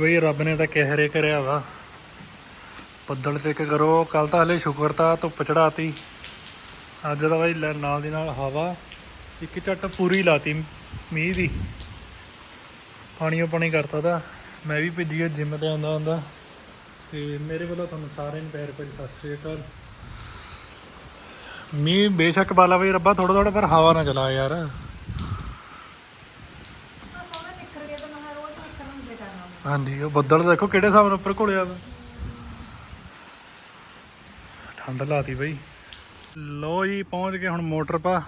ਬਈ, ਰੱਬ ਨੇ ਤਾਂ ਕਹਿਰੇ ਕਰਿਆ ਵਾ। ਬੱਦਲ ਚੈੱਕ ਕਰੋ ਕੱਲ ਤਾਂ ਹਲੇ ਸ਼ੁਕਰ ਤਾਂ ਧੁੱਪ ਚੜਾਤੀ ਅੱਜ ਤਾਂ ਬਈ ਨਾਲ ਦੀ ਨਾਲ ਹਵਾ, ਇੱਕ ਝੱਟ ਪੂਰੀ ਲਾਤੀ ਮੀਂਹ ਦੀ। ਪਾਣੀਓ ਪਾਣੀ ਕਰਤਾ ਤਾਂ, ਮੈਂ ਵੀ ਭਿੱਜੀ ਜਿੰਮ ਤੇ ਆਉਂਦਾ ਹੁੰਦਾ। ਤੇ ਮੇਰੇ ਵੱਲੋਂ ਤੁਹਾਨੂੰ ਸਾਰਿਆਂ ਨੂੰ ਪੈਰ ਭਰੀ ਸਤਿ ਸ੍ਰੀ ਅਕਾਲ। ਮੀਂਹ ਬੇਸ਼ੱਕ ਬਾਲਾ ਬਈ, ਰੱਬਾ ਥੋੜਾ ਥੋੜਾ ਪਰ ਹਵਾ ਨਾ ਚਲਾ ਯਾਰ ਸੋਹਣਾ ਨਿਕਲ ਗਿਆ ਤਾਂ ਮੈਂ ਰੋਜ਼ ਨਿਕਲਣ ਦੇ ਕਰਨਾ ਹਾਂਜੀ ਉਹ ਬੱਦਲ ਦੇਖੋ ਕਿਹੜੇ ਹਿਸਾਬ ਨਾਲ ਉੱਪਰ ਘੁਲਿਆ ਵਾ। ਠੰਡ ਲਾਤੀ ਬਈ। ਲੋ ਜੀ ਪਹੁੰਚ ਗਏ ਹੁਣ ਮੋਟਰ ਪਾ।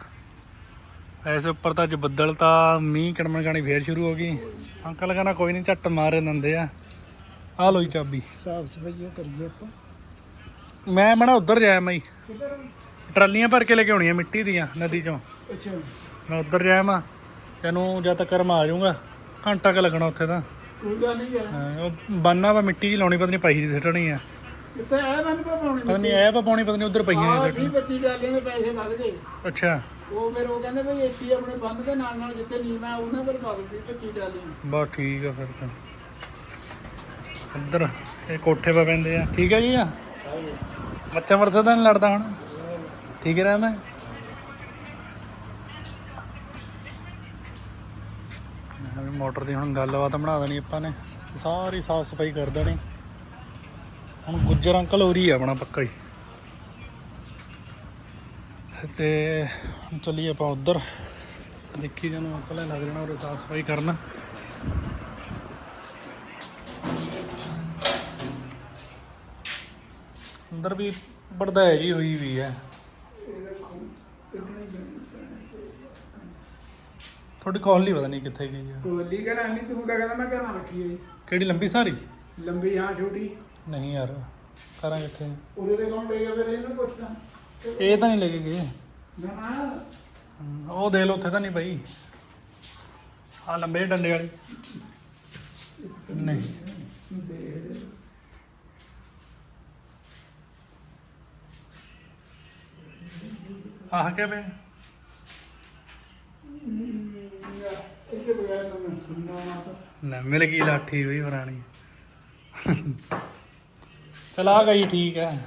ਐਸੇ ਉੱਪਰ ਤਾਂ ਅੱਜ ਬੱਦਲ ਤਾਂ ਮੀਂਹ ਕੜਮਣ ਗਾਣੀ ਫੇਰ ਸ਼ੁਰੂ ਹੋ ਗਈ। ਅੰਕਲ ਕਹਿੰਦਾ ਕੋਈ ਨਹੀਂ ਝੱਟ ਮਾਰੇ ਦਿੰਦੇ ਆ। ਆ ਲੋ ਜੀ ਚਾਬੀ। ਸਾਫ਼ ਸਫ਼ਾਈ ਕਰੀਏ ਆਪਾਂ। ਮੈਂ ਮਣਾ ਉੱਧਰ ਜਾਇਆ ਮੈਂ ਟਰਾਲੀਆਂ ਭਰ ਕੇ ਲੈ ਕੇ ਆਉਣੀਆਂ ਮਿੱਟੀ ਦੀਆਂ ਨਦੀ ਚੋਂ। ਅੱਛਾ। ਮੈਂ ਉੱਧਰ ਜਾਇਆ ਮੈਂ ਤੈਨੂੰ ਜਦ ਤੱਕ ਮੈਂ ਆ ਜਾਊਂਗਾ। ਘੰਟਾ ਕ ਲੱਗਣਾ ਉੱਥੇ ਤਾਂ। ਕੋਈ ਗੱਲ ਨਹੀਂ ਯਾਰ ਹਾਂ, ਉਹ ਬਾਨਾ ਵਾ ਮਿੱਟੀ ਜੀ ਲਾਉਣੀ ਪਤਾ ਨਹੀਂ ਪਾਈ ਦੀ ਸਿੱਟਣੀ ਆ। ਕਿਤੇ ਆ ਮੈਨੂੰ ਪਾ ਪਾਉਣੀ ਪਤਾ ਨਹੀਂ ਐ ਪਾ ਪਾਉਣੀ ਪਤਾ ਨਹੀਂ ਉਧਰ ਪਈਆਂ ਆਹ ਨੇ ਵੀਹ ਪੱਚੀ ਡਾਲੇ ਦੇ ਪੈਸੇ ਵੱਧ ਗਏ। ਅੱਛਾ। ਉਹ ਫਿਰ ਉਹ ਕਹਿੰਦੇ ਵੀ ਏਸੀ ਆਪਣੇ ਬੰਦ ਦੇ ਨਾਲ ਨਾਲ ਜਿੱਥੇ ਨੀਮਾ ਉਹਨਾਂ ਪਰ ਪਾ ਦਿੱਤੀ 25 ਡਾਲੇ ਬਸ ਠੀਕ ਆ ਫਿਰ ਤਾਂ। ਇੱਧਰ ਇਹ ਕੋਠੇ 'ਤੇ ਪੈਂਦੇ ਆ। ਠੀਕ ਹੈ ਜੀ। ਆ ਬੱਚਾ ਮਰਸਾ ਤਾਂ ਨਹੀਂ ਲੜਦਾ ਹੁਣ? ਠੀਕ ਹੈ ਰਹਿੰਦਾ? ਹਾਂ ਮੋਟਰ ਦੀ ਹੁਣ ਗੱਲਬਾਤ ਬਣਾ ਦੇਣੀ ਆਪਾਂ ਨੇ। ਸਾਰੀ ਸਾਫ਼ ਸਫ਼ਾਈ ਕਰ ਦੇਣੀ। ਹੁਣ ਗੁੱਜਰ ਅੰਕਲ ਹੋ ਰਹੀ ਆ ਆਪਣਾ ਪੱਕਾ ਹੀ। ਤੇ ਹੁਣ ਚੱਲੀਏ ਆਪਾਂ ਉੱਧਰ। ਦੇਖੀ ਜਾਨੂੰ ਅੰਕਲ ਲੱਗ ਜਾਣਾ ਉਹ ਸਾਫ਼ ਸਫ਼ਾਈ ਕਰਨ। ਅੰਦਰ ਵੀ ਬੜਦਾਇ ਜੀ ਹੋਈ ਵੀ ਹੈ। ਤੁਹਾਡੀ ਕਾਲ ਨਹੀਂ ਪਤਾ ਨਹੀਂ ਕਿੱਥੇ ਗਈ ਆ। ਕੋਲੀ ਕਰਾਂ ਨਹੀਂ ਤੂੰ ਤਾਂ ਕਹਿੰਦਾ ਮੈਂ ਘਰਾਂ ਰੱਖੀ ਹੈ ਕਿਹੜੀ ਲੰਬੀ ਸਾਰੀ? ਲੰਬੀ ਹਾਂ ਛੋਟੀ। ਨਹੀਂ ਯਾਰ ਕਰਾਂ ਕਿੱਥੇ? ਉਹਦੇ ਦੇ ਕੌਣ ਲੈ ਗਿਆ ਫਿਰ ਇਹਨੂੰ ਪੁੱਛਦਾ। ਇਹ ਤਾਂ ਨਹੀਂ ਲੈ ਕੇ ਗਏ। ਨਾ ਉਹ ਦੇ ਲੋ ਉੱਥੇ ਤਾਂ ਨਹੀਂ ਪਈ। ਆ ਲੰਬੇ ਡੰਡੇ ਵਾਲੀ। ਨਹੀਂ। ਆਹ ਕੇ ਲੈ ਮਿਲ ਗਈ ਲਾਠੀ ਵੀ ਪੁਰਾਣੀ। ਚਲ ਆ ਗਈ ਠੀਕ ਹੈ।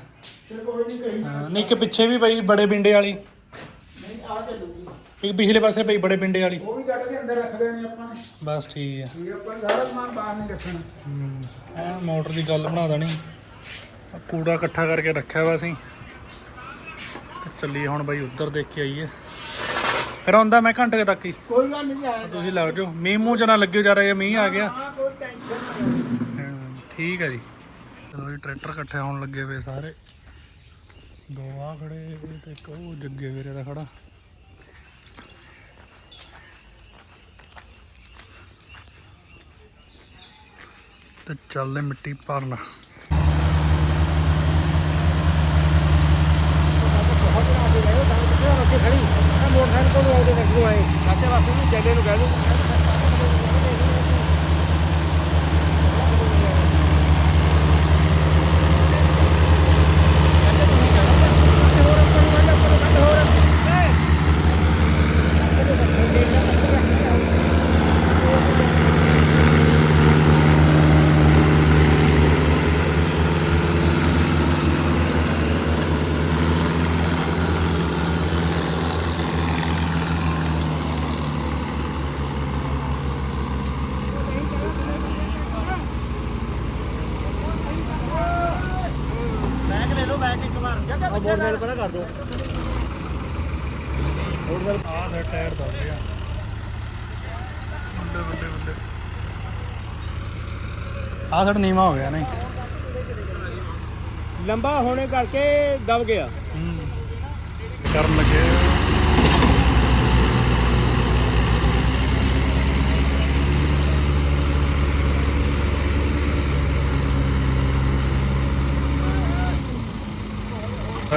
ਨਹੀਂ ਕਹੀ ਹਾਂ, ਨਹੀਂ ਇੱਕ ਪਿੱਛੇ ਵੀ ਪਈ ਬੜੇ ਪਿੰਡੇ ਵਾਲੀ। ਨਹੀਂ ਆ ਚੱਲੂਗੀ। ਇੱਕ ਪਿਛਲੇ ਪਾਸੇ ਪਈ ਬੜੇ ਪਿੰਡੇ ਵਾਲੀ। ਉਹ ਵੀ ਕੱਢ ਕੇ ਅੰਦਰ ਰੱਖ ਦੇਣੀ ਆਪਾਂ ਨੇ। ਬਸ ਠੀਕ ਹੈ। ਠੀਕ ਆ, ਆਪਾਂ ਨੇ ਸਾਰਾ ਸਮਾਨ ਬਾਹਰ ਨਹੀਂ ਰੱਖਣਾ। ਹਮ, ਐਂ ਮੋਟਰ ਦੀ ਗੱਲ ਬਣਾ ਦੇਣੀ। ਆਹ ਕੂੜਾ ਇਕੱਠਾ ਕਰਕੇ ਰੱਖਿਆ ਵਾ ਅਸੀਂ। ਤੇ ਚੱਲੀਏ ਹੁਣ ਬਾਈ ਉੱਧਰ ਦੇਖ ਕੇ ਆਈਏ। ਫਿਰ ਆਉਂਦਾ ਮੈਂ ਘੰਟੇ ਕੁ ਤੱਕ ਹੀ। ਕੋਈ ਗੱਲ ਨਹੀਂ ਆਇਆ ਤੁਸੀਂ ਲੱਗ ਜਾਓ। ਮੀਂਹ ਮੂੰਹ ਚ ਨਾ ਲੱਗਿਓ ਜਾ ਰਿਹਾ ਮੀਂਹ ਆ ਗਿਆ। ਹਾਂ ਕੋਈ ਟੈਨਸ਼ਨ ਨਹੀਂ ਹਮ, ਠੀਕ ਹੈ ਜੀ। ਚਲੋ ਜੀ ਟਰੈਕਟਰ ਇਕੱਠੇ ਹੋਣ ਲੱਗੇ ਵੇ ਸਾਰੇ। ਦੋ ਆ ਖੜੇ ਤੇ ਇੱਕ ਉਹ ਜੱਗੇ ਵੀਰੇ ਦਾ ਖੜਾ। ਤੇ ਚੱਲਦੇ ਮਿੱਟੀ ਭਰਨ। ਮੋਟਰਸਾਈਕਲ ਕੋਲ ਆਉਂਦੇ ਰੱਖੋ ਆਏ। ਕਾਤੇ ਵਾਸਤੇ ਵੀ ਜੱਲੇ ਨੂੰ ਕਹਿ ਦੋ ਕਰ ਦੋ ਟਾਇਰ ਬੱਲੇ ਬੱਲੇ ਬੱਲੇ ਆਹ ਸਾਡਾ ਨੀਵਾ ਹੋ ਗਿਆ ਨਹੀਂ। ਲੰਬਾ ਹੋਣੇ ਕਰਕੇ ਦਬ ਗਿਆ। ਹੂੰ। ਕਰਨ ਲੱਗੇ ਆ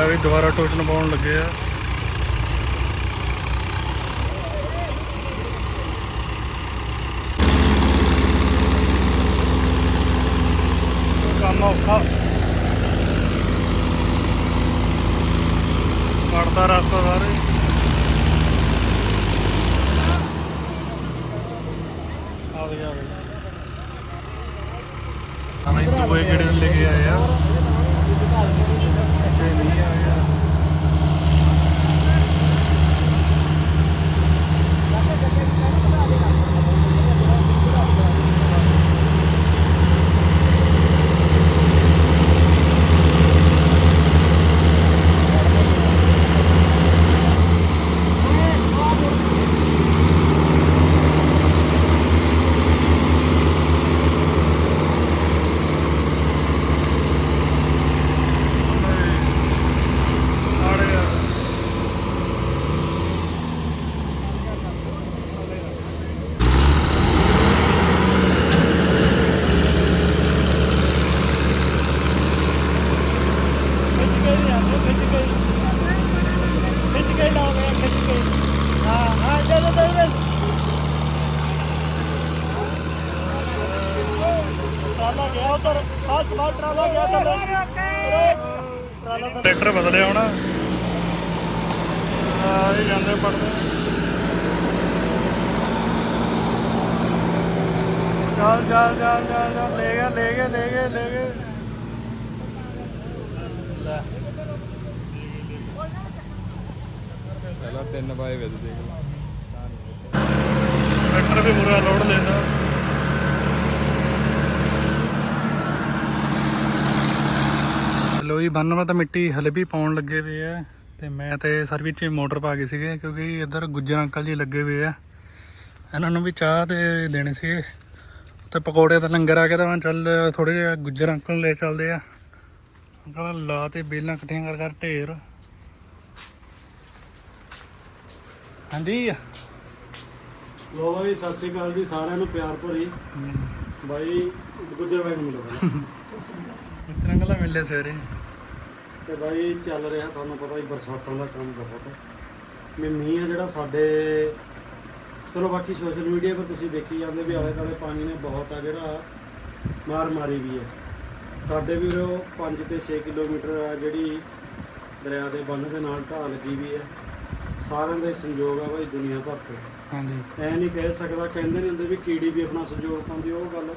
ਵੀ ਦੁਬਾਰਾ ਟੋਚਨ ਪਾਉਣ ਲੱਗੇ ਆ ਕੰਮ ਔਖਾ ਕੱਢਦਾ ਰਸਤਾ ਸਾਰੇ ਆ ਗਿਆ ਆ ਗਿਆ ਦੂਏ ਗੇੜੇ ਨੂੰ ਲੈ ਕੇ ਆਏ ਆ ਤੇ ਨਹੀਂ ਆਇਆ ਆੜੇ ਆ ਖਿੱਚ ਕੇ ਹੀ ਆ ਖਿੱਚ ਕੇ ਹੀ। ਖਿੱਚ ਕੇ ਹੀ ਲਾਓਗੇ ਖਿੱਚ ਕੇ ਹੀ। ਹਾਂ ਹਾਂ ਦੇ ਦੇ ਦੇ ਦੇ ਟਰਾਲਾ ਗਿਆ ਉਧਰ ਆ ਸਮਾਲ ਟਰਾਲਾ ਗਿਆ ਉਧਰ ਟਰਾਲਾ ਤਾਂ ਟਰੈਕਟਰ ਬਦਲਿਆ ਹੋਣਾ। ਆ ਇਹ ਜਾਂਦੇ ਪੜਦੇ ਚੱਲ ਚੱਲ ਚੱਲ ਚੱਲ ਚੱਲ ਲੈ ਗਿਆ ਲੈ ਗਿਆ ਲੈ ਗਿਆ ਲੈ ਗਿਆ। ਲੈ। ਪਹਿਲਾਂ ਤਿੰਨ ਪਾਏ ਵੇ ਦੇਖ ਲਾ ਟਰੈਕਟਰ ਵੀ ਪੂਰਾ ਲੋਡ ਲੈਂਦਾ। ਲੋ ਜੀ ਬੰਨ ਮਾ ਤਾਂ ਮਿੱਟੀ ਹਲੇ ਵੀ ਪਾਉਣ ਲੱਗੇ ਹੋਏ ਆ ਤੇ ਮੈਂ ਤੇ ਸਰਵਿਸ ਚ ਮੋਟਰ ਪਾ ਗਏ ਸੀਗੇ ਕਿਉਂਕਿ ਇੱਧਰ ਗੁੱਜਰ ਅੰਕਲ ਜੀ ਲੱਗੇ ਹੋਏ ਆ। ਇਹਨਾਂ ਨੂੰ ਵੀ ਚਾਹ ਤੇ ਦੇਣੇ ਸੀਗੇ। ਤੇ ਪਕੌੜੇ ਦਾ ਲੰਗਰ ਆ ਗਿਆ ਤਾਂ ਮੈਂ ਚੱਲ ਥੋੜੇ ਜਿਹਾ ਗੁੱਜਰ ਅੰਕਲ ਨੂੰ ਲੈ ਚੱਲਦੇ ਆ। ਅੰਕਲ ਲਾ ਤੇ ਬੇਲਾਂ ਇਕੱਠੀਆਂ ਕਰ ਕਰ ਢੇਰ। ਹਾਂਜੀ। ਲੋ ਬਾਈ ਸਤਿ ਸ਼੍ਰੀ ਅਕਾਲ ਜੀ ਸਾਰਿਆਂ ਨੂੰ ਪਿਆਰ ਭਰੀ। ਬਾਈ ਗੁੱਜਰ ਬਾਈ ਨੂੰ ਮਿਲੋ। ਇਤਨਾ ਗੱਲਾਂ ਮਿਲਦੇ ਸਵੇਰੇ? ਤੇ ਬਾਈ ਚੱਲ ਰਿਹਾ ਤੁਹਾਨੂੰ ਪਤਾ ਹੀ ਬਰਸਾਤਾਂ ਦਾ ਕੰਮ ਬਹੁਤ ਵੀ ਮੀਂਹ ਆ ਜਿਹੜਾ ਸਾਡੇ ਚਲੋ ਬਾਕੀ ਸੋਸ਼ਲ ਮੀਡੀਆ 'ਤੇ ਤੁਸੀਂ ਦੇਖੀ ਜਾਂਦੇ ਵੀ ਆਲੇ ਦੁਆਲੇ ਪਾਣੀ ਨੇ ਬਹੁਤ ਆ ਜਿਹੜਾ ਮਾਰ ਮਾਰੀ ਵੀ ਹੈ। ਸਾਡੇ ਵੀ ਉਹ 5 ਤੇ 6 ਕਿਲੋਮੀਟਰ ਆ ਜਿਹੜੀ ਦਰਿਆ ਦੇ ਬੰਨ ਦੇ ਨਾਲ ਢਾਹ ਲੱਗੀ ਵੀ ਹੈ। ਸਾਰਿਆਂ ਦਾ ਸੰਯੋਗ ਆ ਬਾਈ ਦੁਨੀਆ ਭਰ ਤੋਂ। ਹਾਂਜੀ। ਐ ਨਹੀਂ ਕਹਿ ਸਕਦਾ ਕਹਿੰਦੇ ਨੇ ਹੁੰਦੇ ਵੀ ਕੀੜੀ ਵੀ ਆਪਣਾ ਸੰਯੋਗ ਪਾਉਂਦੀ ਉਹ ਗੱਲ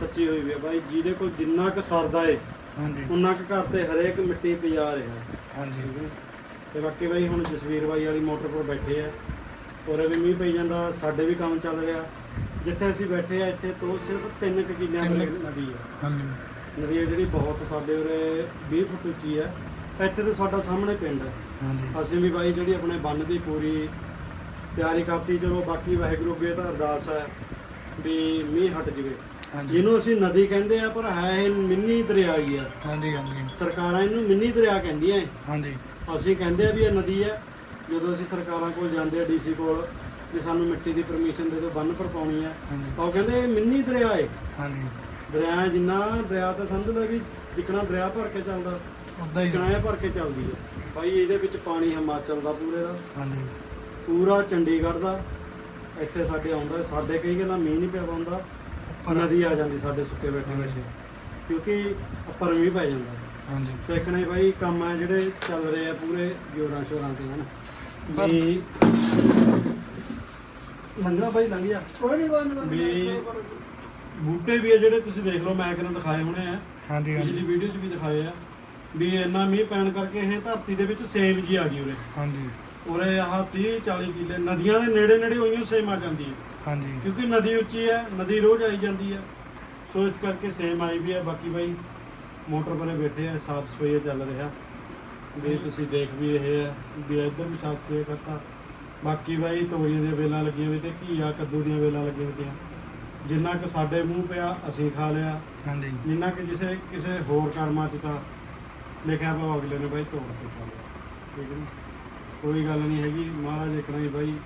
ਸੱਚੀ ਹੋਈ ਵੀ ਹੈ ਬਾਈ ਜਿਹਦੇ ਕੋਲ ਜਿੰਨਾ ਕੁ ਸਰਦਾ ਏ ਹਾਂਜੀ। ਉਨਾ ਕੁ ਘਰ ਤੇ ਹਰੇਕ ਮਿੱਟੀ ਪਿਆ ਰਿਹਾ। ਹਾਂਜੀ। ਠੀਕ ਹੈ। ਤੇ ਬਾਕੀ ਬਾਈ ਹੁਣ ਜਸਵੀਰ ਬਾਈ ਵਾਲੀ ਮੋਟਰ ਕੋਲ ਬੈਠੇ ਆ। ਉਰੇ ਵੀ ਮੀਂਹ ਪਈ ਜਾਂਦਾ ਸਾਡੇ ਵੀ ਕੰਮ ਚੱਲ ਰਿਹਾ। ਜਿੱਥੇ ਅਸੀਂ ਬੈਠੇ ਆ ਇੱਥੇ ਤੋਂ ਸਿਰਫ 3 ਕੁ ਕਿੱਲਿਆਂ ਤਿੰਨ। ਨਦੀ ਆ। ਹਾਂਜੀ। ਨਦੀ ਆ ਜਿਹੜੀ ਬਹੁਤ ਸਾਡੇ ਉਰੇ 20 ਫੁੱਟ ਉੱਚੀ ਆ। ਇੱਥੇ ਤੇ ਸਾਡਾ ਸਾਹਮਣੇ ਪਿੰਡ ਹੈ ਹਾਂਜੀ। ਅਸੀਂ ਵੀ ਬਾਈ ਜਿਹੜੀ ਆਪਣੇ ਬੰਨ ਦੀ ਪੂਰੀ ਤਿਆਰੀ ਕਰਤੀ ਚਲੋ ਬਾਕੀ ਵਾਹਿਗੁਰੂ ਅੱਗੇ ਤਾਂ ਅਰਦਾਸ ਹੈ ਵੀ ਮੀਂਹ ਹਟ ਜਵੇ। ਹਾਂਜੀ। ਜਿਹਨੂੰ ਅਸੀਂ ਨਦੀ ਕਹਿੰਦੇ ਆ ਪਰ ਹੈ ਇਹ ਮਿੰਨੀ ਦਰਿਆ ਹੀ ਆ। ਹਾਂਜੀ ਹਾਂਜੀ। ਸਰਕਾਰਾਂ ਇਹਨੂੰ ਮਿੰਨੀ ਦਰਿਆ ਕਹਿੰਦੀਆਂ ਏ। ਹਾਂਜੀ। ਅਸੀਂ ਕਹਿੰਦੇ ਆ ਵੀ ਇਹ ਨਦੀ ਹੈ ਜਦੋਂ ਅਸੀਂ ਸਰਕਾਰਾਂ ਕੋਲ ਜਾਂਦੇ ਆ ਡੀਸੀ ਕੋਲ ਵੀ ਸਾਨੂੰ ਮਿੱਟੀ ਦੀ ਪਰਮਿਸ਼ਨ ਦੇ ਦਿਓ ਬੰਨ ਪਰ ਪਾਉਣੀ ਆ। ਹਾਂਜੀ। ਤਾਂ ਉਹ ਕਹਿੰਦੇ ਇਹ ਮਿੰਨੀ ਦਰਿਆ ਏ। ਹਾਂਜੀ। ਦਰਿਆ ਜਿੰਨਾ ਦਰਿਆ ਤਾਂ ਸਮਝ ਲਓ ਵੀ ਜਿਕਣਾ ਦਰਿਆ ਭਰ ਕੇ ਚੱਲਦਾ। ਉਦਾਂ ਹੀ ਇਹ ਭਰ ਕੇ ਚੱਲਦੀ ਹੈ ਬਾਈ ਇਹਦੇ ਵਿੱਚ ਪਾਣੀ ਹਿਮਾਚਲ ਦਾ ਪੂਰੇ ਦਾ। ਹਾਂਜੀ। ਪੂਰਾ ਚੰਡੀਗੜ੍ਹ ਦਾ। ਇੱਥੇ ਸਾਡੇ ਆਉਂਦਾ ਸਾਡੇ ਕਈ ਗੱਲਾਂ ਮੀਂਹ ਨਹੀਂ ਪਿਆ ਪਾਉਂਦਾ। ਨਦੀ ਆ ਜਾਂਦੀ ਸਾਡੇ ਸੁੱਕੇ ਬੈਠੇ ਬੈਠੇ। ਕਿਉਂਕਿ ਉੱਪਰ ਮੀਂਹ ਪੈ ਜਾਂਦਾ। ਹਾਂਜੀ। ਸੇਕਣੇ ਬਾਈ ਕੰਮ ਆ ਜਿਹੜੇ ਚੱਲ ਰਹੇ ਆ ਪੂਰੇ ਜੋਰਾਂ ਸ਼ੋਰਾਂ ਤੇ ਹਨ? ਵੀ ਲੰਘਣਾ ਬਾਈ ਲੰਘ ਜਾ। ਕੋਈ ਨਹੀਂ ਕੋਈ ਨਹੀਂ ਵੀ ਬੂਟੇ ਵੀ ਆ ਜਿਹੜੇ ਤੁਸੀਂ ਦੇਖ ਲਓ ਮੈਂ ਕਿਹਨਾਂ ਦਿਖਾਏ ਹੋਣੇ ਆ। ਹਾਂਜੀ ਪਿਛਲੀ ਹਾਂਜੀ ਵੀਡੀਓ 'ਚ ਵੀ ਦਿਖਾਏ ਆ। ਵੀ ਇੰਨਾ ਮੀਂਹ ਪੈਣ ਕਰਕੇ ਇਹ ਧਰਤੀ ਦੇ ਵਿੱਚ ਸੇਮ ਜੀ ਆ ਗਈ ਉਰੇ। ਹਾਂਜੀ। ਉਰੇ ਆਹ 30 40 ਕਿੱਲੇ ਨਦੀਆਂ ਦੇ ਨੇੜੇ ਨੇੜੇ ਹੋਈਆਂ ਸੇਮ ਆ ਜਾਂਦੀ ਹੈ। ਹਾਂਜੀ। ਕਿਉਂਕਿ ਨਦੀ ਉੱਚੀ ਹੈ ਨਦੀ ਰੋਜ਼ ਆਈ ਜਾਂਦੀ ਹੈ। ਸੋ ਇਸ ਕਰਕੇ ਸੇਮ ਆਈ ਵੀ ਹੈ। ਬਾਕੀ ਬਾਈ ਮੋਟਰ ਪਰੇ ਬੈਠੇ ਆ ਸਾਫ਼ ਸਫ਼ਾਈ ਚੱਲ ਰਿਹਾ। ਵੀ ਤੁਸੀਂ ਦੇਖ ਵੀ ਰਹੇ ਆ ਵੀ ਇੱਧਰ ਵੀ ਸਾਫ਼ ਸਫ਼ਾਈ ਕਰਤਾ। ਬਾਕੀ ਬਾਈ ਤੋਰੀਆਂ ਦੀਆਂ ਵੇਲਾਂ ਲੱਗੀਆਂ ਵੀ ਤੇ ਘੀਆ ਕੱਦੂ ਦੀਆਂ ਵੇਲਾਂ ਲੱਗੀਆਂ ਹੋਈਆਂ। ਜਿੰਨਾ ਕਿ ਸਾਡੇ ਮੂੰਹ ਪਿਆ ਅਸੀਂ ਖਾ ਲਿਆ। ਹਾਂਜੀ। ਜਿੰਨਾ ਕਿ ਜਿਸੇ ਕਿਸੇ ਹੋਰ ਕਰਮਾਂ 'ਚ ਤਾਂ ਲਿਖਿਆ ਉਹ ਅਗਲੇ ਨੇ ਬਾਈ ਤੋੜ ਕੇ ਖਾ ਲਿਆ। ਠੀਕ ਹੈ ਨੀ? ਕੋਈ ਗੱਲ ਨਹੀਂ ਹੈਗੀ। ਮਹਾਰਾਜ ਇਕਣਾ ਹੀ ਬਾਈ।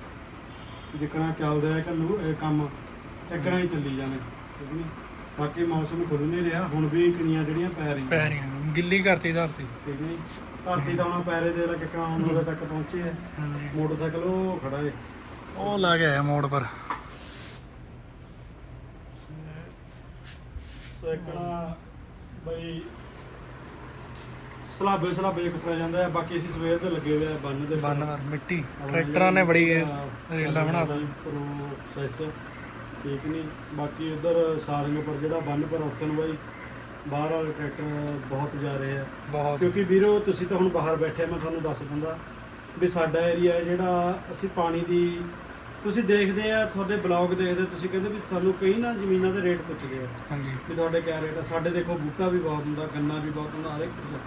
ਜਿਕਣਾ ਚੱਲਦਾ ਹੈ ਕੱਲੂ ਇਹ ਕੰਮ ਇਕਣਾ ਹੀ ਚੱਲੀ ਜਾਣੇ। ਠੀਕ ਬਾਕੀ ਮੌਸਮ ਖੁੱਲ ਨਹੀਂ ਰਿਹਾ। ਹੁਣ ਵੀ ਕਣੀਆਂ ਜਿਹੜੀਆਂ ਪੈ ਰਹੀਆਂ। ਪੈ ਰਹੀਆਂ ਗਿੱਲੀ ਕਰਤੀ ਧਰਤੀ। ਠੀਕ ਨੀ ਧਰਤੀ ਤਾਂ ਹੁਣ ਪੈਰੇ ਦੇ ਲੱਗ ਕਾਂ ਨੂੰ ਤੱਕ ਪਹੁੰਚੇ ਹੈ। ਮੋਟਰਸਾਈਕਲ ਉਹ ਖੜਾ ਹੈ। ਉਹ ਲਾ ਕੇ ਆਇਆ ਮੋੜ ਪਰ। ਸੋ ਇਕਣਾ ਬਈ ਸਲਾਬੇ ਸਲਾਬੇ ਕੁੱਟਿਆ ਜਾਂਦਾ ਹੈ ਬਾਕੀ ਅਸੀਂ ਸਵੇਰ ਦੇ ਲੱਗੇ ਹੋਏ ਆ ਬੰਨ ਦੇ ਬੰਨ ਮਿੱਟੀ। ਟਰੈਕਟਰਾਂ ਨੇ ਬੜੀ ਰੇਲਾ ਬਣਾ ਦਿੱਤਾ ਪ੍ਰੋਸੈਸ ਠੀਕ ਨਹੀਂ ਬਾਕੀ ਉਧਰ ਸਾਰਿੰਗ ਪਰ ਜਿਹੜਾ ਬੰਨ ਪਰ ਉੱਥੇ ਨੂੰ ਬਾਈ ਬਾਹਰ ਵਾਲੇ ਟਰੈਕਟਰ ਬਹੁਤ ਜਾ ਰਹੇ ਆ। ਬਹੁਤ। ਕਿਉਂਕਿ ਵੀਰੋ ਤੁਸੀਂ ਤਾਂ ਹੁਣ ਬਾਹਰ ਬੈਠੇ ਮੈਂ ਤੁਹਾਨੂੰ ਦੱਸ ਦਿੰਦਾ ਵੀ ਸਾਡਾ ਏਰੀਆ ਹੈ ਜਿਹੜਾ ਅਸੀਂ ਪਾਣੀ ਦੀ ਤੁਸੀਂ ਦੇਖਦੇ ਆ ਤੁਹਾਡੇ ਬਲੌਗ ਦੇਖਦੇ ਤੁਸੀਂ ਕਹਿੰਦੇ ਵੀ ਤੁਹਾਨੂੰ ਕਈ ਨਾ ਜ਼ਮੀਨਾਂ ਦੇ ਰੇਟ ਪੁੱਛਦੇ ਆ। ਹਾਂਜੀ। ਵੀ ਤੁਹਾਡੇ ਕਿਆ ਰੇਟ ਆ? ਸਾਡੇ ਦੇਖੋ ਬੂਟਾ ਵੀ ਬਹੁਤ ਹੁੰਦਾ ਗੰਨਾ ਵੀ ਬਹੁਤ ਹੁੰਦਾ ਹਰ ਇੱਕ ਚੀਜ਼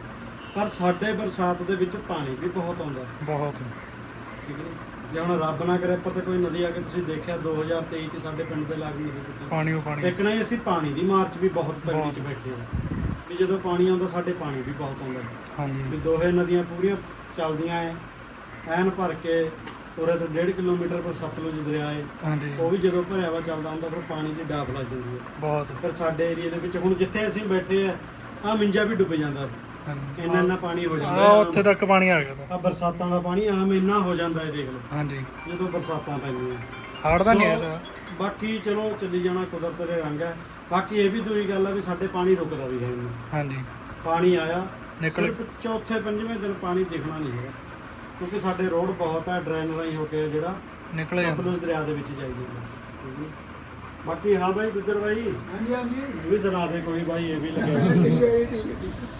ਪਰ ਸਾਡੇ ਬਰਸਾਤ ਦੇ ਵਿੱਚ ਪਾਣੀ ਵੀ ਬਹੁਤ ਆਉਂਦਾ ਬਹੁਤ। ਠੀਕ ਹੈ ਨੀ? ਜੇ ਹੁਣ ਰੱਬ ਨਾ ਕਰੇ ਪਰ ਤੇ ਕੋਈ ਨਦੀ ਆ ਕੇ ਤੁਸੀਂ ਦੇਖਿਆ 2023 ਚ ਸਾਡੇ ਪਿੰਡ ਦੇ ਲਾਗ ਟੁੱਟੀ ਪਾਣੀ ਉਹ ਪਾਣੀ। ਇੱਕ ਨਾ ਹੀ ਅਸੀਂ ਪਾਣੀ ਦੀ ਮਾਰਚ ਵੀ ਬਹੁਤ ਤੰਗੀ ਚ ਬੈਠੇ ਆ ਵੀ ਜਦੋਂ ਪਾਣੀ ਆਉਂਦਾ ਸਾਡੇ ਪਾਣੀ ਵੀ ਬਹੁਤ ਆਉਂਦਾ ਹਾਂਜੀ। ਵੀ ਦੋਹੇ ਨਦੀਆਂ ਪੂਰੀਆਂ ਚੱਲਦੀਆਂ ਐ ਐਨ ਭਰ ਕੇ ਉਰੇ ਤੋਂ 1.5 ਕਿਲੋਮੀਟਰ ਪਰ ਸਤਲੁਜ ਦਰਿਆ ਹੈ ਹਾਂਜੀ। ਉਹ ਵੀ ਜਦੋਂ ਭਰਿਆ ਵਾ ਚੱਲਦਾ ਹੁੰਦਾ ਫਿਰ ਪਾਣੀ ਦੀ ਡਾਬ ਲੱਗ ਜਾਂਦੀ ਹੈ ਬਹੁਤ। ਫਿਰ ਸਾਡੇ ਏਰੀਆ ਦੇ ਵਿੱਚ ਹੁਣ ਜਿੱਥੇ ਅਸੀਂ ਬੈਠੇ ਆ ਆ ਮਿੰਜਾ ਵੀ ਡੁੱਬ ਜਾਂਦਾ। ਹਾਂਜੀ। ਇੰਨਾ ਇੰਨਾ ਪਾਣੀ ਹੋ ਆ ਜਾਂਦਾ ਉੱਥੇ ਤੱਕ ਪਾਣੀ ਆ ਗਿਆ ਤਾ। ਆ ਬਰਸਾਤਾਂ ਦਾ ਪਾਣੀ ਆਮ ਇੰਨਾ ਹੋ ਜਾਂਦਾ ਹੈ ਦੇਖ ਲਓ। ਹਾਂਜੀ। ਜਦੋਂ ਬਰਸਾਤਾਂ ਪੈਂਦੀਆਂ। ਹਾੜ ਦਾ ਨਹੀਂ ਸੋ, ਹੈਗਾ। ਬਾਕੀ ਚਲੋ ਚੱਲੀ ਜਾਣਾ ਕੁਦਰਤ ਦੇ ਰੰਗ ਹੈ। ਬਾਕੀ ਇਹ ਵੀ ਦੂਜੀ ਗੱਲ ਆ ਵੀ ਸਾਡੇ ਪਾਣੀ ਰੁਕਦਾ ਵੀ ਹੈ ਨਹੀਂ। ਹਾਂਜੀ। ਪਾਣੀ ਆਇਆ। ਨਿਕਲ- ਸਿਰਫ ਚੌਥੇ ਪੰਜਵੇਂ ਦਿਨ ਪਾਣੀ ਦਿਖਣਾ ਨਹੀਂ ਹੈਗਾ। ਕਿਉਂਕਿ ਸਾਡੇ ਰੋਡ ਬਹੁਤ ਹੈ ਡਰੇਨ ਰਾਹੀਂ ਹੋ ਕੇ ਜਿਹੜਾ ਨਿਕਲ ਜਾਂਦਾ। ਸਤਲੁਜ ਦਰਿਆ ਦੇ ਵਿੱਚ ਜਾਈ ਜਾਂਦਾ। ਠੀਕ? ਬਾਕੀ ਹਾਂ ਬਾਈ ਗੁੱਜਰ ਬਾਈ। ਹਾਂਜੀ ਹਾਂਜੀ। ਇਹ ਵੀ ਸੁਣਾ ਦੇ ਕੋਈ ਬਾਈ ਇਹ ਵੀ ਲੱਗਿਆ।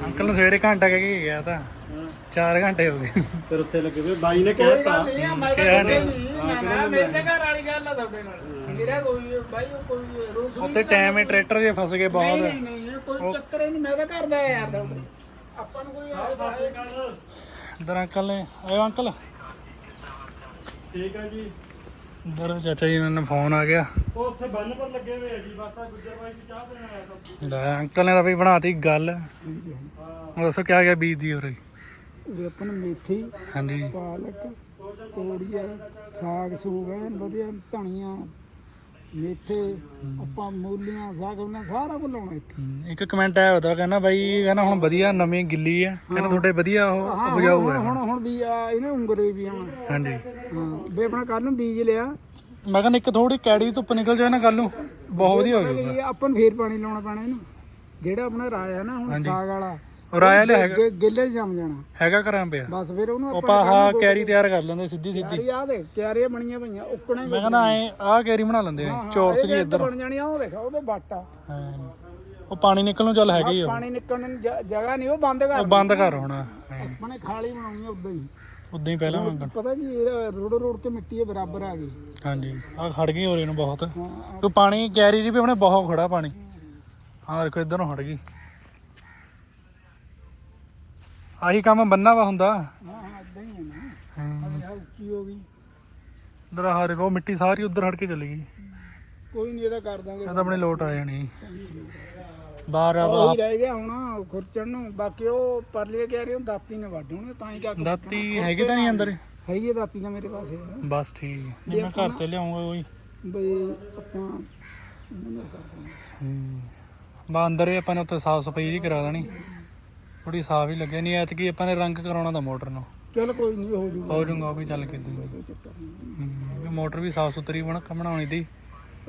ਅੰਕਲ ਨੂੰ ਸਵੇਰੇ ਘੰਟਾ ਕਹਿ ਕੇ ਗਿਆ ਤਾਂ ਹਾਂ, 4 ਘੰਟੇ ਹੋ ਗਏ। ਫਿਰ ਉੱਥੇ ਲੱਗੇ ਹੋਏ। ਬਾਈ ਨੇ ਕਹਿਤਾ। ਕਿਹਾ। ਨਹੀਂ। ਨਾ ਮੇਰੇ ਤੇ ਘਰ ਵਾਲੀ ਗੱਲ ਆ ਤੁਹਾਡੇ ਨਾਲ। ਮੇਰਾ ਕੋਈ ਬਾਈ ਉਹ ਕੋਈ ਰੋਸ ਉੱਥੇ ਟਾਈਮ ਹੀ ਟਰੈਕਟਰ ਜੇ ਫਸ ਗਏ ਬਹੁਤ। ਨਹੀਂ ਨਹੀਂ ਕੋਈ ਚੱਕਰ ਹੀ ਨਹੀਂ। ਮੈਂ ਤਾਂ ਕਰਦਾ ਯਾਰ ਤੁਹਾਡੇ। ਆਪਾਂ ਨੂੰ ਕੋਈ ਆਏ ਇਧਰ ਅੰਕਲ ਨੇ। ਆਇਓ ਅੰਕਲ। ਠੀਕ ਹੈ ਜੀ। ਇਧਰ ਚਾਚਾ ਜੀ ਨੇ ਫੋਨ ਆ ਗਿਆ। ਉਹ ਉੱਥੇ ਬੰਨ ਪਰ ਲੱਗੇ ਹੋਏ ਆ ਜੀ ਬਸ ਆ ਗੁੱਜਰ ਬਾਈ ਦੀ ਚਾਹ ਦੇਣ ਆਇਆ ਲੈ ਅੰਕਲ ਨੇ ਤਾਂ ਵੀ ਬਣਾਤੀ ਗੱਲ। ਹੁਣ ਦੱਸੋ ਕਿਆ ਗਿਆ ਬੀਜ ਦੀ ਉਰੇ? ਉਰੇ ਆਪਾਂ ਨੂੰ ਮੇਥੀ ਹਾਂਜੀ। ਪਾਲਕ ਤੋੜੀਆ ਸਾਗ ਸੂਗ ਐਨ ਵਧੀਆ ਧਨੀਆ ਮੇਥੇ ਆਪਾਂ ਮੂਲੀਆਂ ਸਾਗ ਉਹਨਾਂ ਸਾਰਾ ਕੁਝ ਲਾਉਣਾ ਇੱਥੇ। ਇੱਕ ਕਮੈਂਟ ਆਇਆ ਹੋਤਾ ਕਹਿੰਦਾ ਬਾਈ ਕਹਿੰਦਾ ਹੁਣ ਵਧੀਆ ਨਵੀਂ ਗਿੱਲੀ ਆ। ਕਹਿੰਦਾ ਤੁਹਾਡੇ ਵਧੀਆ ਉਹ ਉਪਜਾਊ ਹੈ ਹੁਣ ਹੁਣ ਵੀ ਆ ਇਹਨੇ ਉਂਗਰੇ ਵੀ ਆਉਣਾ ਹਾਂਜੀ। ਹਾਂ ਵੀ ਆਪਣਾ ਕੱਲ ਨੂੰ ਬੀਜ ਲਿਆ। ਮੈਂ ਕਹਿੰਦਾ ਇੱਕ ਥੋੜੀ ਕੈੜੀ ਧੁੱਪ ਨਿਕਲ ਜਾਏ ਨਾ ਕੱਲ ਨੂੰ ਬਹੁਤ ਵਧੀਆ ਹੋ ਜਾਊਗਾ। ਆਪਾਂ ਨੂੰ ਫੇਰ ਪਾਣੀ ਲਾਉਣਾ ਪੈਣਾ ਇਹਨੂੰ। ਜਿਹੜਾ ਆਪਣਾ ਰਾਇਆ ਨਾ ਹੁਣ ਸਾਗ ਵਾਲਾ ਔਰ ਆਇਆ ਲਿਆ ਹੈਗਾ? ਗਿ- ਗਿੱਲੇ 'ਚ ਜੰਮ ਜਾਣਾ। ਹੈਗਾ ਘਰਾਂ ਪਿਆ। ਬਸ ਫਿਰ ਉਹਨੂੰ ਉਹ ਆਪਾਂ ਆਹ ਕੈਰੀ ਤਿਆਰ ਕਰ ਲੈਂਦੇ ਸਿੱਧੀ ਸਿੱਧੀ। ਯਾਰੀ ਆ ਦੇ ਕਿਆਰੀਆਂ ਬਣੀਆਂ ਪਈਆਂ ਉੱਕਣੇ ਮੈਂ ਕਹਿੰਦਾ ਐ ਆਹ ਕੈਰੀ ਬਣਾ ਲੈਂਦੇ ਆ ਚੌਰਸ ਜੀ ਇੱਧਰ। ਬਣ ਜਾਣੀ ਆ ਉਹ ਦੇਖ ਉਹਦੇ ਬੱਟ ਆ। ਹਾਂ। ਉਹ ਪਾਣੀ ਨਿਕਲ ਨੂੰ ਚੱਲ ਹੈਗਾ ਹੀ ਉਹ। ਪਾਣੀ ਨਿਕਲਣ ਨੂੰ ਜ- ਜਗ੍ਹਾ ਨਹੀਂ ਉਹ ਬੰਦ ਕਰ ਉਹ ਬੰਦ ਕਰ ਹੋਣਾ ਆਪਣੇ ਖਾਲੀ ਬਣਾਉਣੀ ਉਦਾਂ ਹੀ। ਉਦਾਂ ਹੀ ਪਹਿਲਾਂ ਮੰਗਣ। ਪਤਾ ਕੀ ਇਹ ਰੋਡ ਰੋਡ ਤੇ ਮਿੱਟੀ ਇਹ ਬਰਾਬਰ ਆ ਗਈ। ਹਾਂਜੀ ਆਹ ਖੜ ਗਈ ਹੋਰੇ ਨੂੰ ਬਹੁਤ। ਹਾਂ ਕੋਈ ਪਾਣੀ ਕੈਰੀ ਜੀ ਵੀ ਆਪਣੇ ਬਹੁਤ ਖੜਾ ਪਾਣੀ। ਹਾਂ ਦੇਖੋ ਇੱਧਰ ਨੂੰ ਖੜ ਗਈ। ਆਹੀ ਕੰਮ ਬੰਨਾ ਵਾ ਹੁੰਦਾ। ਹਾਂ ਹਾਂ ਇਦਾਂ ਹੀ ਹੈ ਨਾ। ਹਾਂ। ਆ ਉੱਚੀ ਹੋ ਗਈ ਇੱਧਰ ਆਹ ਦੇਖੋ ਮਿੱਟੀ ਸਾਰੀ ਉੱਧਰ ਖੜ ਕੇ ਚਲੀ ਗਈ। ਕੋਈ ਨਹੀਂ ਇਹਦਾ ਕਰ ਦਾਂਗੇ। ਇਹ ਤਾਂ ਆਪਣੇ ਲੋਟ ਆ ਜਾਣੀ। ਬਾਹਰ ਆ ਉਹੀ ਰਹਿ ਗਿਆ ਹੁਣ ਖੁਰਚਣ ਨੂੰ। ਬਾਕੀ ਉਹ ਪਰਲੇ ਕਹਿ ਰਹੇ ਹੋ ਦਾਤੀ ਨੇ ਵੱਢ ਹੋਣੇ ਤਾਂ ਹੀ ਕਿਆ ਦਾਤੀ ਹੈਗੀ ਤਾਂ ਨਹੀਂ ਅੰਦਰ? ਹੈਗੀ ਆ ਦਾਤੀ ਤਾਂ ਮੇਰੇ ਪਾਸੇ। ਆ ਬਸ ਠੀਕ ਹੈ। ਨਹੀਂ ਮੈਂ ਘਰ ਤੇ ਲਿਆਉਂਗਾ ਕੋਈ। ਬਈ ਆਪਾਂ ਇਹਨਾਂ ਦਾ ਕਰ ਦਾਂਗੇ। ਹੂੰ। ਬਾ ਅੰਦਰ ਹੀ ਆਪਾਂ ਨੇ ਉੱਤੇ ਸਾਫ਼ ਸਫ਼ਾਈ ਜੀ ਕਰਾ ਦੇਣੀ। ਥੋੜੀ ਸਾਫ਼ ਹੀ ਲੱਗੇ ਨਹੀਂ ਐਤਕੀ ਆਪਾਂ ਨੇ ਰੰਗ ਕਰਾਉਣਾ ਤਾਂ ਮੋਟਰ ਨੂੰ। ਚੱਲ ਕੋਈ ਨਹੀਂ ਹੋ ਜੂਗਾ। ਹੋ ਜਾਊਗਾ ਉਹ ਵੀ ਚੱਲ ਕੇ ਦੂੰਗਾ ਕੋਈ ਚੱਕਰ ਨਹੀਂ ਮੋਟਰ ਵੀ ਸਾਫ਼ ਸੁਥਰੀ ਬਣਾ ਬਣਾਉਣੀ ਦੀ।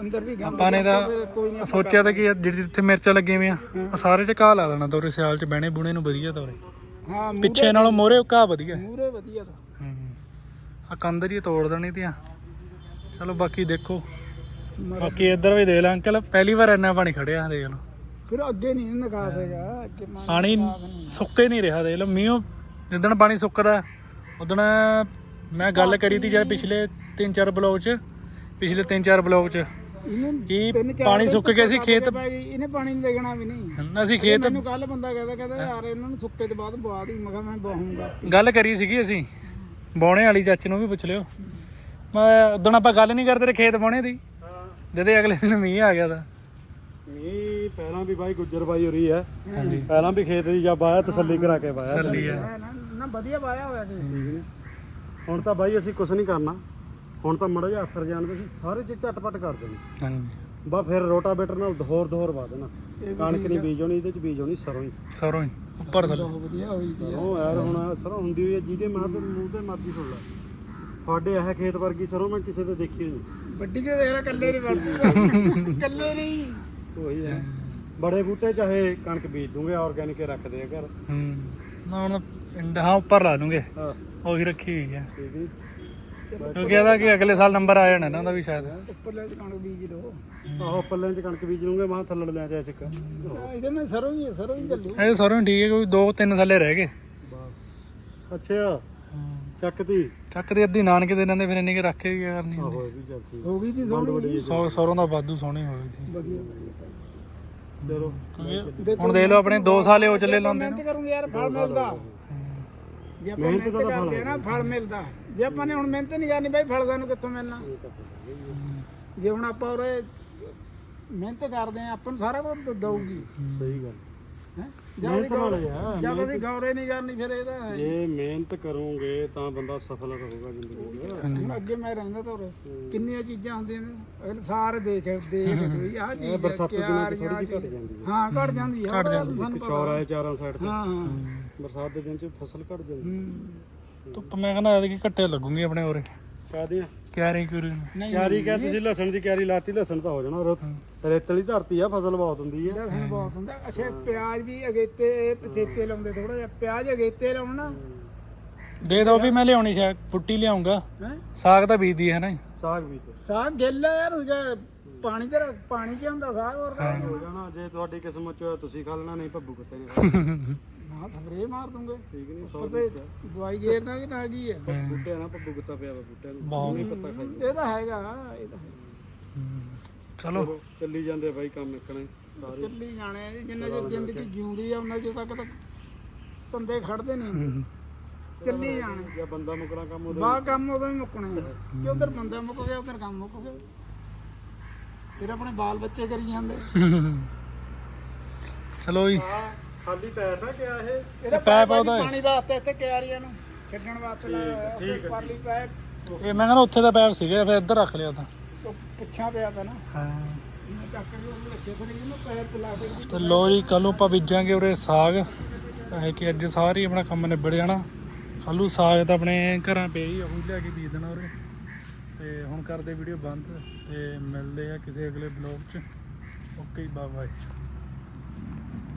ਅੰਦਰ ਵੀ ਗੰਦ ਆਪਾਂ ਨੇ ਤਾਂ ਫਿਰ ਕੋਈ ਨਹੀਂ ਸੋਚਿਆ ਤਾਂ ਕਿ ਜਿਹੜੀ ਜਿੱਥੇ ਮਿਰਚਾਂ ਲੱਗੀਆਂ ਹੋਈਆਂ ਆਹ ਸਾਰੇ ਚ ਘਾਹ ਲਾ ਦੇਣਾ ਤੋਰੇ ਸਿਆਲ ਚ ਬਹਿਣੇ ਬੁਣੇ ਨੂੰ ਵਧੀਆ ਤੋਰੇ ਹਾਂ ਪਿੱਛੇ ਨਾਲੋਂ ਮੋਰੇ ਘਾਹ ਵਧੀਆ। ਮੂਰੇ ਵਧੀਆ ਤਾਂ। ਹੂੰ ਆ ਕੰਦਰ ਹੀ ਤੋੜ ਦੇਣੀ ਤੀਆਂ ਚਲੋ ਬਾਕੀ ਦੇਖੋ। ਬਾਕੀ ਇੱਧਰ ਵੀ ਦੇਖ ਲੈ ਅੰਕਲ ਪਹਿਲੀ ਵਾਰ ਇੰਨਾ ਪਾਣੀ ਖੜਿਆ ਦੇਖ ਲਓ। ਫਿਰ ਅੱਗੇ ਨਹੀਂ ਨਿਕਾਸ ਹੈਗਾ ਅੱਗੇ ਪਾਣੀ ਸੁੱਕੇ ਨਹੀਂ ਰਿਹਾ ਦੇਖ ਲਓ ਮੀਂਹ ਜਿੱਦਣ ਪਾਣੀ ਸੁੱਕਦਾ ਉਦਣ ਮੈਂ ਗੱਲ ਕਰੀ ਤੀ ਜਦ ਪਿਛਲੇ 3-4 ਬਲੌਗ ਚ ਪਿਛਲੇ 3-4 ਬਲੌਗ ਚ ਇਹਨੇ ਕਿ ਤਿੰਨ ਚਾਰ ਪਾਣੀ ਸੁੱਕ ਗਿਆ ਸੀ ਧੁੱਪ ਖੇਤ। ਪੈ ਗਈ ਇਹਨੇ ਪਾਣੀ ਨਹੀਂ ਦੇਖਣਾ ਵੀ ਨਹੀਂ। ਅਸੀਂ ਖੇਤ ਮੈਨੂੰ ਕੱਲ ਬੰਦਾ ਕਹਿੰਦਾ ਕਹਿੰਦਾ ਯਾਰ ਇਹਨਾਂ ਨੂੰ ਸੁੱਕੇ ਤੋਂ ਬਾਅਦ ਬਾਅਦ ਹੀ ਮੈਂ ਕਿਹਾ ਮੈਂ ਬਹੂੰਗਾ ਗੱਲ ਕਰੀ ਸੀਗੀ ਅਸੀਂ ਬੌਣੇ ਵਾਲੀ ਚਾਚੀ ਨੂੰ ਵੀ ਪੁੱਛ ਲਿਓ। ਮੈਂ ਉਦੋਂ ਆਪਾਂ ਗੱਲ ਨਹੀਂ ਕਰਦੇ ਤੇ ਖੇਤ ਬੌਣੇ ਦੀ ਜਦੇ ਅਗਲੇ ਦਿਨ ਮੀਂਹ ਆ ਗਿਆ ਤਾਂ। ਇਹ ਪਹਿਲਾਂ ਵੀ ਬਾਈ ਗੁੱਜਰ ਬਾਈ ਹੋਰੀ ਹੈ। ਹਾਂਜੀ। ਪਹਿਲਾਂ ਵੀ ਖੇਤ ਦੀ ਜਾਂ ਬਾਇਆ ਤਸੱਲੀ ਕਰਾ ਕੇ ਬਾਇਆ। ਸੱਲੀ ਆ ਨਾ ਨਾ ਵਧੀਆ ਵਾਇਆ ਹੋਇਆ ਸੀ। ਹੁਣ ਤਾਂ ਬਾਈ ਅਸੀਂ ਕੁਝ ਨਹੀਂ ਕਰਨਾ। ਹੁਣ ਤਾਂ ਮੜਾ ਜਿਹਾ ਅਫਰ ਜਾਣ ਅਸੀਂ ਸਾਰੇ ਚ ਝਟਪਟ ਕਰ ਦੇਣੀ। ਹਾਂਜੀ। ਬਾ ਫਿਰ ਰੋਟਾਵੇਟਰ ਨਾਲ ਹੋਰ ਦਹੋਰ ਵਾ ਦੇਣਾ ਕਣਕ ਨਹੀਂ ਬੀਜ ਹੋਣੀ ਇਹਦੇ ਚ ਬੀਜ ਹੋਣੀ ਸਰੋਂ ਹੀ। ਸਰੋਂ ਹੀ ਉੱਪਰ ਥੱਲੇ। ਬਹੁਤ ਵਧੀਆ ਹੋਈ ਸੀ ਸਰੋਂ ਯਾਰ ਹੁਣ ਸਰੋਂ ਹੁੰਦੀ ਹੋਈ ਹੈ ਜਿਹਦੇ ਮਾਂ ਤੇ ਮੂੰਹ ਤੇ ਮਰਦੀ ਸੁਣ ਲੈ। ਤੁਹਾਡੇ ਇਹ ਖੇਤ ਵਰਗੀ ਸਰੋਂ ਮੈਂ ਕਿਸੇ ਤੇ ਦੇਖੀ ਨਹੀਂ। ਵੱਡੀ ਕੇ ਦੇਖ ਲੈ ਕੱਲੇ ਨਹੀਂ ਵਰਦੀ ਕੱਲੇ ਨਹੀਂ। ਉਹੀ ਹੈ। ਬੜੇ ਬੂਟੇ ਚਾਹੇ ਕਣਕ ਬੀਜ ਦੂੰਗੇ ਆਰਗੈਨਿਕ ਹੀ ਰੱਖਦੇ ਆ ਘਰ। ਹੂੰ। ਨਾ ਹੁਣ ਇੰਡ- ਹਾਂ ਉੱਪਰ ਲਾ ਦੂੰਗੇ। ਹਾਂ। ਉਹੀ ਰੱਖੀ ਹੋਈ ਹੈ ਠੀਕ ਨੀ ਕਿਉਂਕਿ ਇਹਦਾ ਕਿ ਅਗਲੇ ਸਾਲ ਨੰਬਰ ਆ ਜਾਣਾ ਇਹਨਾਂ ਦਾ ਵੀ ਸ਼ਾਇਦ। ਉੱਪਰਲੇ ਚ ਕਣਕ ਬੀਜ ਲਓ। ਆਹੋ ਪੱਲਿਆਂ 'ਚ ਕਣਕ ਬੀਜ ਲੂੰਗੇ ਮਾਂ ਥੱਲੜ ਲਿਆ ਜਾ ਚੱਕਾ। ਇਹਦੇ ਮੈਂ ਸਰੋਂ ਹੀ ਸਰੋਂ ਹੀ ਚੱਲੂ। ਇਹ ਸਰੋਂ ਠੀਕ ਹੈ ਕੋਈ ਦੋ ਤਿੰਨ ਥੱਲੇ ਰਹਿ ਗਏ। ਅੱਛਾ। ਚੱਕਤੀ ਚੱਕ ਦੇ ਅੱਧੀ ਨਾਨਕੇ ਦੇ ਦਿੰਦੇ ਫਿਰ ਇੰਨੀ ਕਿ ਰੱਖ ਕੇ ਕੀ ਕਰਨੀ ਆਹੋ ਇਹ ਵੀ ਚੱਲਦੀ ਹੋ ਗਈ ਦੀ ਸੋਹਣੀ। ਸੌ ਸਰੋਂ ਦਾ ਵਾਧੂ ਸੋਹਣੀ ਹੋਈ ਸੀ ਵਧੀਆ ਚਲੋ। ਹੁਣ ਦੇਖ ਲਓ ਆਪਣੇ 2 ਸਾਲ ਉਹ ਚੱਲੇ ਲਾਉਂਦੇ ਮਿਹਨਤ ਕਰੂੰਗੇ ਯਾਰ ਫਲ ਮਿਲਦਾ। ਜੇ ਆਪਾਂ ਮਿਹਨਤ ਕਰਦੇ ਆ ਨਾ ਫਲ ਮਿਲਦਾ। ਜੇ ਆਪਾਂ ਨੇ ਹੁਣ ਮਿਹਨਤ ਨਹੀਂ ਕਰਨੀ ਬਈ ਫਲ ਸਾਨੂੰ ਕਿੱਥੋਂ ਮਿਲਣਾ? ਜੇ ਹੁਣ ਆਪਾਂ ਉਰੇ ਮਿਹਨਤ ਕਰਦੇ ਆ ਆਪਾਂ ਨੂੰ ਸਾਰਾ ਕੁਝ ਦਊਗੀ। ਸਹੀ ਗੱਲ। ਹੈ ਮਿਹਨਤ ਵਾਲੇ ਆ ਜਦ ਅਸੀਂ ਗੌਰੇ ਨਹੀਂ ਕਰਨੀ ਫਿਰ ਇਹਦਾ ਹੈ। ਜੇ। ਮਿਹਨਤ ਕਰੋਗੇ ਤਾਂ ਬੰਦਾ ਸਫਲ ਰਹੂਗਾ ਜ਼ਿੰਦਗੀ 'ਚ ਹੁਣ ਅੱਗੇ ਮੈਂ ਰਹਿੰਦਾ ਤਾਂ ਉਰੇ। ਕਿੰਨੀਆਂ ਚੀਜ਼ਾਂ ਹੁੰਦੀਆਂ ਨੇ? ਇਹ ਸਾਰੇ ਦੇਖ ਦੇਖ ਕੋਈ ਆਹ ਇਹ ਚੀਜ਼ ਬਰਸਾਤੀ ਦਿਨਾਂ 'ਚ ਥੋੜੀ ਜਿਹੀ ਘਟ ਜਾਂਦੀ ਹੈ। ਹਾਂ ਘਟ ਜਾਂਦੀ ਹੈ ਘਟ ਜਾਂਦੀ ਇੱਕ ਚੌਰਾ ਹੈ ਚਾਰਾਂ ਸਾਈਡ ਤੇ। ਹਾਂ ਹਾਂ। ਬਰਸਾਤ ਦੇ ਦਿਨ 'ਚ ਫਸਲ ਘਟ ਜਾਂਦੀ ਹੂੰ। ਧੁੱਪ ਮੈਂ ਕਹਿੰਦਾ ਐਤਕੀ ਘੱਟੇ ਲੱਗੂਗੀ ਆਪਣੇ ਉਰੇ। ਕਾਦੀਆਂ ਕਿਆਰੀ ਕਿਉਰੀ ਨਹੀਂ। ਕਿਆਰੀ ਕਿਆ ਤੁਸੀਂ ਲਸਣ ਦੀ ਕਿਆਰੀ ਲਾਤੀ ਲਸਣ ਤਾਂ ਹੋ ਜਾਣਾ ਰੇਤ- ਰੇਤਲੀ ਧਰਤੀ ਆ ਫਸਲ ਬਹੁਤ ਹੁੰਦੀ ਆ। ਲਸਣ ਬਹੁਤ ਹੁੰਦਾ। ਅੱਛਾ ਪਿਆਜ਼ ਵੀ ਅਗੇਤੇ ਪਛੇਤੇ ਲਾਉਂਦੇ ਥੋੜਾ ਜਿਹਾ। ਪਿਆਜ਼ ਅਗੇਤੇ ਲਾਉਣਾ ਦੇ ਦੋ ਵੀ ਮੈਂ ਲਿਆਉਣੀ ਸ਼ਾਇਦ ਪੁੱਟੀ ਲਿਆਉਂਗਾ। ਸਾਗ ਤਾਂ ਬੀਜਦੀ ਹੈ ਨਾ। ਸਾਗ ਤੇ। ਸਾਗ ਗਿੱਲ ਆ ਯਾਰ ਪਾਣੀ ਤੇ ਪਾਣੀ ਚ ਹੁੰਦਾ ਸਾਗ ਹੋਰ ਤਾਂ ਹੋ ਜਾਣਾ ਜੇ ਤੁਹਾਡੀ ਕਿਸਮਤ 'ਚ ਹੋਇਆ ਤੁਸੀਂ ਖਾ ਲੈਣਾ ਨਹੀਂ ਭੱਬੂ ਕੁੱਤੇ ਨੇ। ਖਾਣਾ ਨਾ ਸਪਰੇ ਮਾਰ ਦੂੰਗੇ। ਠੀਕ ਨਹੀਂ ਸੌ ਤੇ ਦਵਾਈ ਗੇਰਦਾ ਕਿ ਨਾ ਕੀ ਹੈ ਬੂਟੇ ਆ ਨਾ ਭੱਬੂ ਕੁੱਤਾ ਪਿਆ ਵਾ ਬੂਟਿਆਂ ਨੂੰ। ਬਹੁਤ ਨਹੀਂ ਪਤਾ ਖਾਈ ਇਹ ਤਾਂ ਹੈਗਾ ਇਹ ਤਾਂ ਹੈਗਾ। ਚਲੋ। ਚਲੋ ਚੱਲੀ ਜਾਂਦੇ ਬਾਈ ਕੰਮ ਨਿਕਣੇ ਸਾਰੇ ਚੱਲੀ ਜਾਣੇ ਆ ਜੀ, ਜਿੰਨਾ ਚਿਰ ਜ਼ਿੰਦਗੀ ਜਿਉਂਦੀ ਆ ਉਹਨਾਂ ਚਿਰ ਤੱਕ ਤਾਂ ਬੰਦੇ ਖੜਦੇ ਨਹੀਂ ਚੱਲੀ ਜਾਣੇ। ਜਾਂ ਬੰਦਾ ਮੁਕਣਾ ਕੰਮ ਉਹਦੇ ਬਾ ਕੰਮ ਉਦੋਂ ਹੀ ਮੁੱਕਣੇ ਆ ਕਿ ਉਧਰ ਬੰਦਾ ਮੁੱਕ ਗਿਆ ਉਧਰ ਕੰਮ ਮੁੱਕ ਗਿਆ। ਫਿਰ ਆਪਣੇ ਬਾਲ ਬੱਚੇ ਕਰੀ ਜਾਂਦੇ। ਚਲੋ ਜੀ। ਆ ਖਾਲੀ ਪੈਰ ਨਾ ਕਿਆ ਇਹ? ਇਹਦਾ ਪੈਪ ਪਾਈਪ ਆ ਜੀ, ਉਹਦਾ ਹੈ। ਪਾਣੀ ਵਾਸਤੇ ਇੱਥੇ ਕਿਆਰੀਆਂ ਨੂੰ ਛੱਡਣ ਵਾਸਤੇ ਲਾਇਆ ਹੋਇਆ ਫਿਰ ਪਰਲੀ ਪੈਪ ਇਹ ਮੈਂ ਕਹਿੰਦਾ ਉੱਥੇ ਦਾ ਪੈਪ ਸੀਗਾ ਫਿਰ ਇੱਧਰ ਰੱਖ ਲਿਆ ਤਾਂ। ਉਹ ਪਿੱਛਾ ਪਿਆ ਤਾ ਨਾ। ਹਾਂ। ਮੈਂ ਚੱਕ ਕੇ ਉਹ ਰੱਖੇ ਫਿਰ ਇਹਨੂੰ ਪੈਪ ਲਾ ਕੇ ਤੇ ਲੋ ਜੀ ਕੱਲ ਨੂੰ ਆਪਾਂ ਬੀਜਾਂਗੇ ਉਰੇ ਸਾਗ। ਕਿ ਅੱਜ ਸਾਰੀ ਆਪਣਾ ਕੰਮ ਨਿਬੜ ਜਾਣਾ। ਕੱਲ ਸਾਗ ਤਾਂ ਆਪਣੇ ਘਰਾਂ ਪਏ ਹੀ ਆ, ਉਹ ਲਿਆ ਕੇ ਬੀਜ ਦੇਣਾ ਉਰੇ। ਤੇ ਹੁਣ ਕਰਦੇ ਵੀਡੀਓ ਬੰਦ ਤੇ ਮਿਲਦੇ ਆ ਕਿਸੇ ਅਗਲੇ ਬਲੌਗ 'ਚ। Okay bye bye